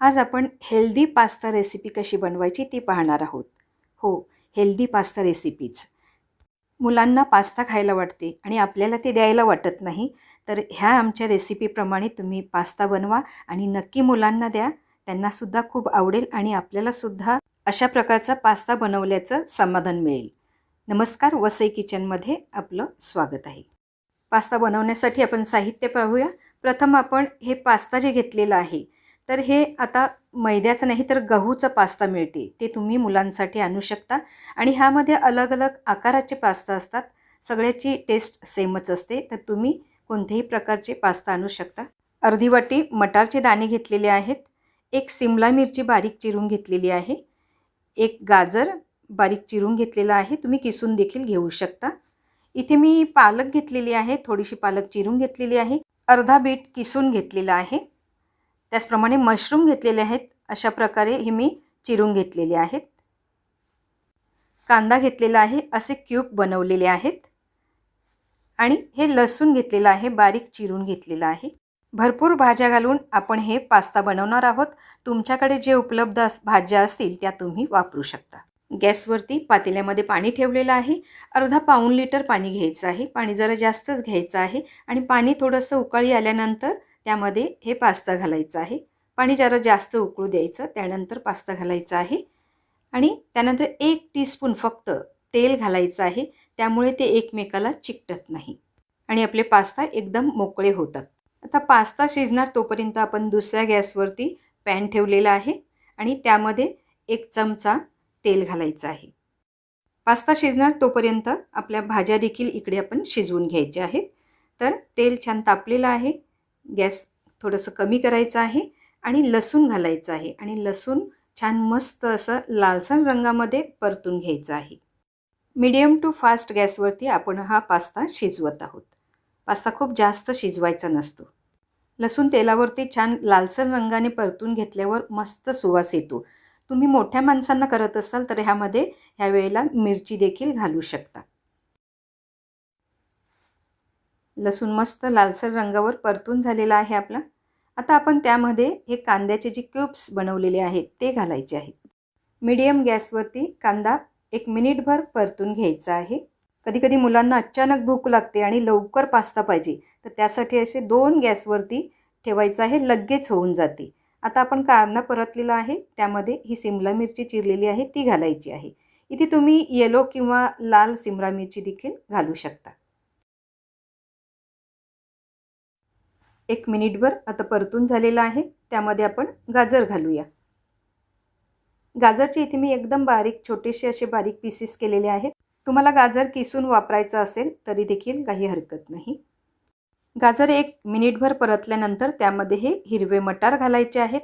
आज आपण healthy pasta recipe कशी बनवायची ती पाहणार आहोत. हो हेल्दी पास्ता रेसिपीज मुलांना पास्ता खायला वाटते आणि आपल्याला ते द्यायला वाटत नाही तर ह्या आमच्या रेसिपीप्रमाणे तुम्ही पास्ता बनवा आणि नक्की मुलांना द्या. त्यांनासुद्धा खूप आवडेल आणि आपल्यालासुद्धा अशा प्रकारचा पास्ता बनवल्याचं समाधान मिळेल. नमस्कार वसई किचनमध्ये आपलं स्वागत आहे. पास्ता बनवण्यासाठी आपण साहित्य पाहूया. प्रथम आपण हे पास्ता जे घेतलेलं आहे तर हे आता मैद्याचं नाही तर गहूचं पास्ता मिळते. ते तुम्ही मुलांसाठी आणू शकता. आणि ह्यामध्ये अलग अलग आकाराचे पास्ता असतात. सगळ्याची टेस्ट सेमच असते. तर तुम्ही कोणत्याही प्रकारचे पास्ता आणू शकता. अर्धी वाटी मटारचे दाणे घेतलेले आहेत. एक सिमला मिरची बारीक चिरून घेतलेली आहे. एक गाजर बारीक चिरून घेतलेला आहे. तुम्ही किसून देखील घेऊ शकता. इथे मी पालक घेतलेली आहे. थोडीशी पालक चिरून घेतलेली आहे. अर्धा बीट किसून घेतलेला आहे. त्याचप्रमाणे मशरूम घेतलेले आहेत अशा प्रकारे हे मी चिरून घेतलेले आहेत. कांदा घेतलेला आहे असे क्यूब बनवलेले आहेत. आणि हे लसूण घेतलेलं आहे बारीक चिरून घेतलेलं आहे. भरपूर भाज्या घालून आपण हे पास्ता बनवणार आहोत. तुमच्याकडे जे उपलब्ध अस भाज्या असतील त्या तुम्ही वापरू शकता. गॅसवरती पातेल्यामध्ये पाणी ठेवलेलं आहे. अर्धा पाऊण लिटर पाणी घ्यायचं आहे. पाणी जरा जास्तच घ्यायचं आहे आणि पाणी थोडंसं उकळी आल्यानंतर त्यामध्ये हे पास्ता घालायचं आहे. पाणी जरा जास्त उकळू द्यायचं त्यानंतर पास्ता घालायचा आहे. आणि त्यानंतर एक टीस्पून फक्त तेल घालायचं आहे. त्यामुळे ते एकमेकाला चिकटत नाही. आणि आपले पास्ता एकदम मोकळे होतात. आता पास्ता शिजणार तोपर्यंत आपण दुसऱ्या गॅसवरती पॅन ठेवलेला आहे. आणि त्यामध्ये एक चमचा तेल घालायचं आहे. पास्ता शिजणार तोपर्यंत आपल्या भाज्या देखील इकडे आपण शिजवून घ्यायच्या आहेत. तर तेल छान तापलेलं आहे. गॅस थोडंसं कमी करायचं आहे आणि लसूण घालायचं आहे आणि लसूण छान मस्त असं लालसर रंगामध्ये परतून घ्यायचं आहे. मीडियम टू फास्ट गॅसवरती आपण हा पास्ता शिजवत आहोत. पास्ता खूप जास्त शिजवायचा नसतो. लसूण तेलावरती छान लालसर रंगाने परतून घेतल्यावर मस्त सुवास येतो. तुम्ही मोठ्या माणसांना करत असाल तर ह्यामध्ये ह्या वेळेला मिरची देखील घालू शकता. लसूण मस्त लालसर रंगावर परतून झालेला आहे आपला. आता आपण त्यामध्ये हे कांद्याचे जे क्यूब्स बनवलेले आहेत ते घालायचे आहेत. मीडियम गॅसवरती कांदा एक मिनिटभर परतून घ्यायचा आहे. कधी कधी मुलांना अचानक भूक लागते आणि लवकर पास्ता पाहिजे तर त्यासाठी असे दोन गॅसवरती ठेवायचं आहे लगेच होऊन जाते. आता आपण कांदा परतलेला आहे त्यामध्ये ही सिमला मिरची चिरलेली आहे ती घालायची आहे. इथे तुम्ही येलो किंवा लाल सिमला मिरची देखील घालू शकता. एक मिनिटभर आता परतून झालेलं आहे त्यामध्ये आपण गाजर घालूया. गाजरचे इथे मी एकदम बारीक छोटेसे असे बारीक पीसेस केलेले आहेत. तुम्हाला गाजर किसून वापरायचं असेल तरी देखील काही हरकत नाही. गाजर एक मिनिटभर परतल्यानंतर त्यामध्ये हे हिरवे मटार घालायचे आहेत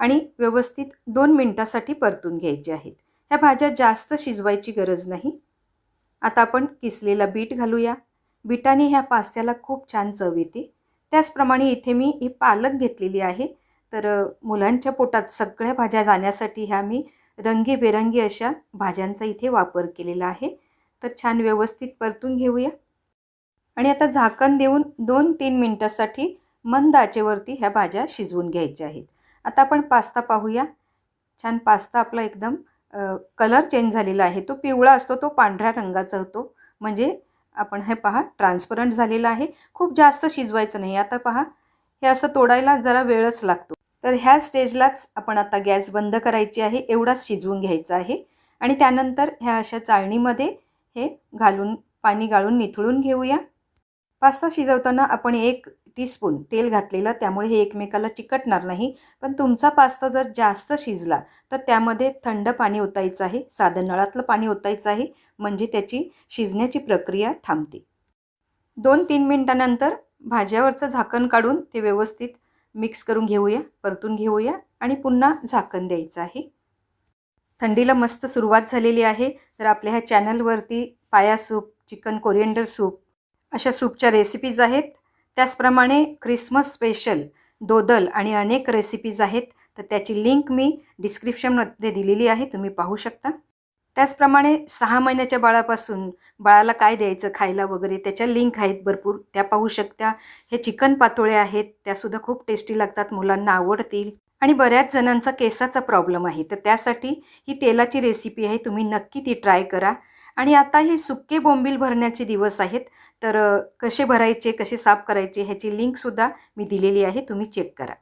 आणि व्यवस्थित दोन मिनटासाठी परतून घ्यायचे आहेत. ह्या भाज्या जास्त शिजवायची गरज नाही. आता आपण किसलेला बीट घालूया. बीटाने ह्या पास्त्याला खूप छान चव येते. त्याचप्रमाणे इथे मी ही पालक घेतलेली आहे. तर मुलांच्या पोटात सगळ्या भाज्या जाण्यासाठी ह्या मी रंगीबेरंगी अशा भाज्यांचा इथे वापर केलेला आहे. तर छान व्यवस्थित परतून घेऊया. आणि आता झाकण देऊन दोन तीन मिनटासाठी मंद आचेवरती ह्या भाज्या शिजवून घ्यायच्या आहेत. आता आपण पास्ता पाहूया. छान पास्ता आपला एकदम कलर चेंज झालेला आहे. तो पिवळा असतो तो पांढऱ्या रंगाचा होतो. म्हणजे आपण हे पहा ट्रान्सपरंट झालेलं आहे. खूप जास्त शिजवायचं नाही. आता पहा हे असं तोडायला जरा वेळच लागतो. तर ह्या स्टेजलाच आपण आता गॅस बंद करायची आहे. एवढाच शिजवून घ्यायचा आहे. आणि त्यानंतर ह्या अशा चाळणीमध्ये हे घालून पाणी गाळून निथळून घेऊया. पास्ता शिजवताना आपण एक टीस्पून तेल घातलेलं त्यामुळे हे एकमेकाला चिकटणार नाही. पण तुमचा पास्ता जर जास्त शिजला तर त्यामध्ये थंड पाणी ओतायचं आहे साधं नळातलं पाणी ओतायचं आहे म्हणजे त्याची शिजण्याची प्रक्रिया थांबते. दोन तीन मिनटानंतर भाज्यावरचं झाकण काढून ते व्यवस्थित मिक्स करून घेऊया परतून घेऊया आणि पुन्हा झाकण द्यायचं आहे. थंडीला मस्त सुरुवात झालेली आहे. तर आपल्या ह्या चॅनलवरती पाया सूप चिकन कोरिएंडर सूप अशा सूपच्या रेसिपीज आहेत. त्याचप्रमाणे क्रिसमस स्पेशल दोदल आणि अनेक रेसिपीज आहेत. तर त्याची लिंक मी डिस्क्रिप्शनमध्ये दिलेली आहे. तुम्ही पाहू शकता. त्याचप्रमाणे सहा महिन्याच्या बाळापासून बाळाला काय द्यायचं खायला वगैरे त्याच्या लिंक आहेत भरपूर. त्या पाहू शकता. हे चिकन पातोळे आहेत. त्यासुद्धा खूप टेस्टी लागतात. मुलांना आवडतील. आणि बऱ्याच जणांचा केसाचा प्रॉब्लेम आहे. तर त्यासाठी ही तेलाची रेसिपी आहे. तुम्ही नक्की ती ट्राय करा. आणि आता हे सुक्के बोंबील भरण्याचे दिवस आहेत तर कसे भरायचे कसे साफ करायचे ह्याची लिंकसुद्धा मी दिलेली आहे तुम्ही चेक करा.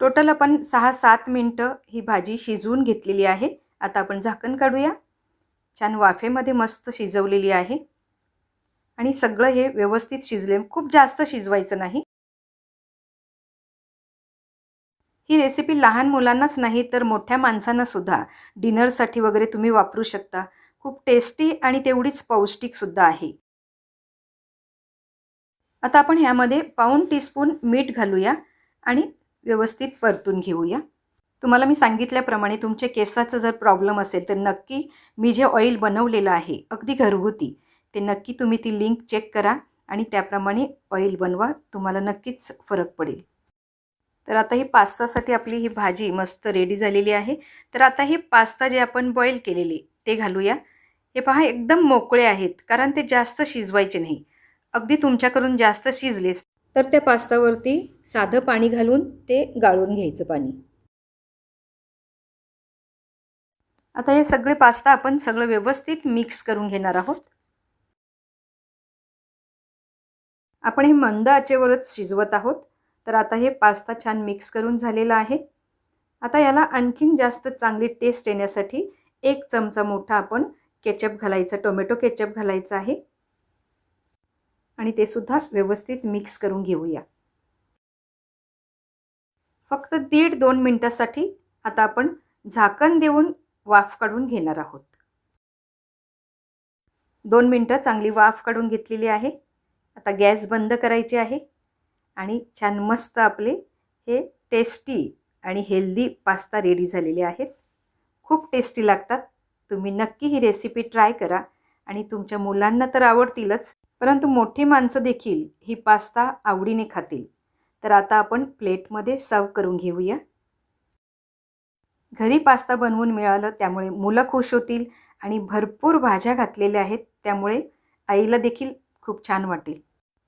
टोटल आपण सहा सात मिनटं ही भाजी शिजवून घेतलेली आहे. आता आपण झाकण काढूया. छान वाफेमध्ये मस्त शिजवलेली आहे. आणि सगळं हे व्यवस्थित शिजले खूप जास्त शिजवायचं नाही. ही रेसिपी लहान मुलांनाच नाही तर मोठ्या माणसांना सुद्धा. डिनरसाठी वगैरे तुम्ही वापरू शकता. खूप टेस्टी आणि तेवढीच पौष्टिकसुद्धा आहे. आता आपण ह्यामध्ये पाऊण टीस्पून मीठ घालूया आणि व्यवस्थित परतून घेऊया. तुम्हाला मी सांगितल्याप्रमाणे तुमच्या केसाचा जर प्रॉब्लेम असेल तर नक्की मी जे ऑइल बनवलेलं आहे अगदी घरगुती ते नक्की तुम्ही ती लिंक चेक करा आणि त्याप्रमाणे ऑइल बनवा तुम्हाला नक्कीच फरक पडेल. तर आता ही पास्तासाठी आपली ही भाजी मस्त रेडी झालेली आहे. तर आता हे पास्ता जे आपण बॉईल केलेले ते घालूया. हे पहा एकदम मोकळे आहेत कारण ते जास्त शिजवायचे नाही. अगदी तुमच्याकडून जास्त शिजलेस. तर त्या पास्तावरती साधं पाणी घालून ते गाळून घ्यायचं पाणी. आता हे सगळे पास्ता आपण सगळं व्यवस्थित मिक्स करून घेणार आहोत. आपण हे मंद आचेवरच शिजवत आहोत. तर आता हे पास्ता छान मिक्स करून झालेला आहे. आता याला आणखीन जास्त चांगली टेस्ट येण्यासाठी एक चमचा मोठा आपण केचप घालायचं टोमॅटो केचप घालायचं आहे. आणि ते सुद्धा व्यवस्थित मिक्स करून घेऊया. फक्त दीड दोन मिनटासाठी आता आपण झाकण देऊन वाफ काढून घेणार आहोत. दोन मिनटं चांगली वाफ काढून घेतलेली आहे. आता गॅस बंद करायची आहे. आणि छान मस्त आपले हे टेस्टी आणि हेल्दी पास्ता रेडी झालेले आहेत. खूप टेस्टी लागतात. तुम्ही नक्की ही रेसिपी ट्राय करा. आणि तुमच्या मुलांना तर आवडतीलच परंतु मोठी माणसं देखील ही पास्ता आवडीने खातील. तर आता आपण प्लेटमध्ये सर्व करून घेऊया. घरी पास्ता बनवून मिळालं त्यामुळे मुलं खुश होतील आणि भरपूर भाज्या घातलेल्या आहेत त्यामुळे आईला देखील खूप छान वाटेल.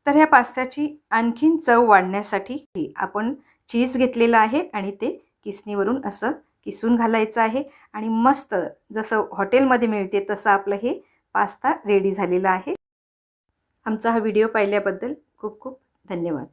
तर ह्या पास्त्याची आणखीन चव वाढण्यासाठी आपण चीज घेतलेलं आहे आणि ते किसणीवरून असं किसून घालायचं आहे आणि मस्त जसं हॉटेलमध्ये मिळते तसं आपलं हे पास्ता रेडी झालेला आहे. आमचा हा व्हिडिओ पाहिल्याबद्दल खूप खूप धन्यवाद.